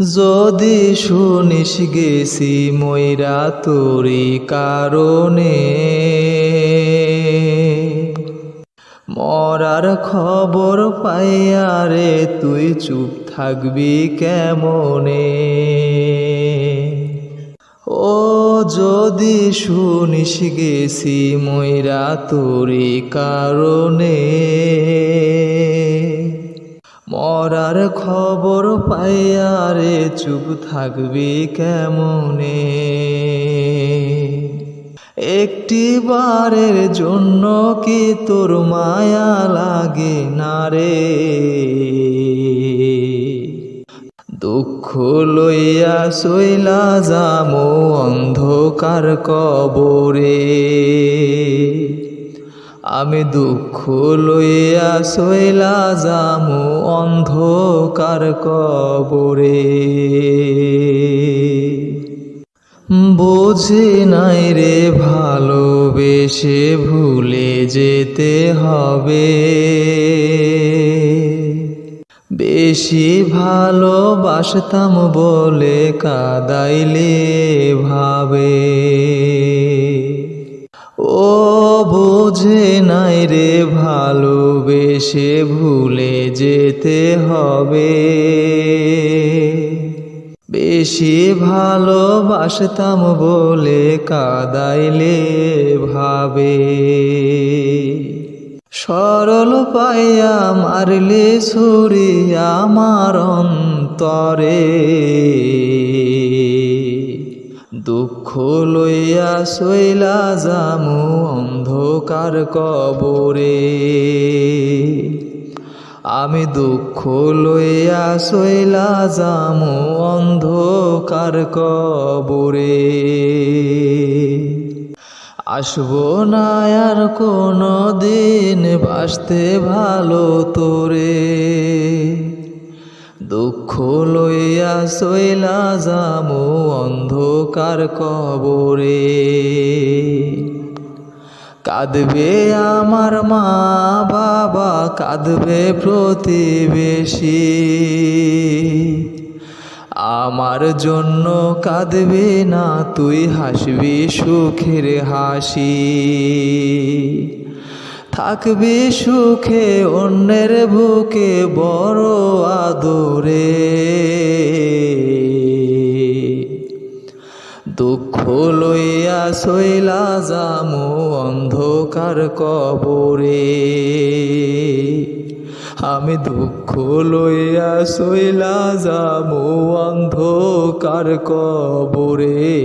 যদি শুনিস গেছি ময়রা তোরি কারণে। মরার খবর পাইয়া রে, তুই চুপ থাকবি কেমনে? ও যদি শুনিস গেছি ময়রা তোরি কারণে। মরার খবর পাইয়া রে, চুপ থাকবি কেমনে? একটি বারের জন্য কি তোর মায়া লাগে না রে? দুঃখ লইয়া শৈলা যামো অন্ধকার কবরে। আমি দুঃখ লইয়া শৈলা যামু অন্ধকার কবরে। বোঝে নাই রে ভালোবেসে ভুলে যেতে হবে। বেশি ভালোবাসতাম বলে কাদাইলে ভাবে। ও বোঝে নাই রে ভালোবেসে ভুলে যেতে হবে। বেশি ভালোবাসতাম বলে কাদাইলে ভাবে। সরল পাইয়া মারলে ছুরি আমার অন্তরে। দুঃখ লইয়া শৈলা যামু অন্ধকার কবরে। আমি দুঃখ লইয়া শৈলা যামু অন্ধকার কবরে। আসব না আর কোনো দিন বাসতে ভালো তোরে। দুঃখ লইয়া শৈলা যামু অন্ধকার কবরে। কাঁদবে আমার মা বাবা, কাঁদবে প্রতিবেশী। আমার জন্য কাঁদবে না, তুই হাসবি সুখের হাসি। থাকবি সুখে অন্যের বুকে বড় আদরে। দুঃখ লইয়া শৈলা যামু অন্ধকার কবরে। আমি দুঃখ লইয়া শৈলা যামু অন্ধকার কবরে।